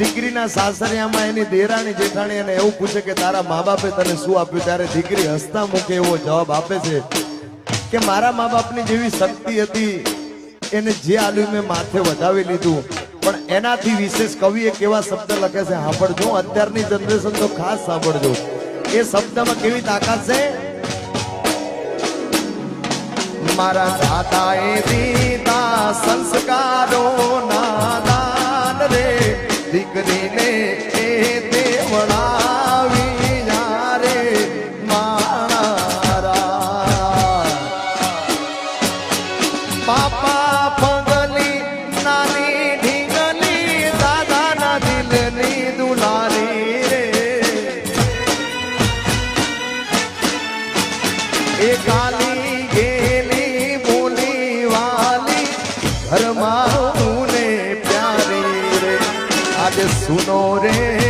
દીકરીના સાસરિયામાં એની દેરાણી જેઠાણી અને એવું પૂછે કે તારા મા બાપે તને શું આપ્યું? ત્યારે દીકરી હસતા મૂકે એવો જવાબ આપે છે કે મારા મા બાપની જેવી શક્તિ હતી, એને જે આલ્યું મેં માથે વધાવી લીધું. પણ એનાથી વિશેષ કવિએ કેવા શબ્દ લખે છે સાંભળજો અત્યારની જનરેશન તો ખાસ સાંભળજો એ શબ્દમાં કેવી તાકાત છે? મારા દાદાએ દીકરીને એ દેવડાવી યારે મારા. આજે સુનો રે.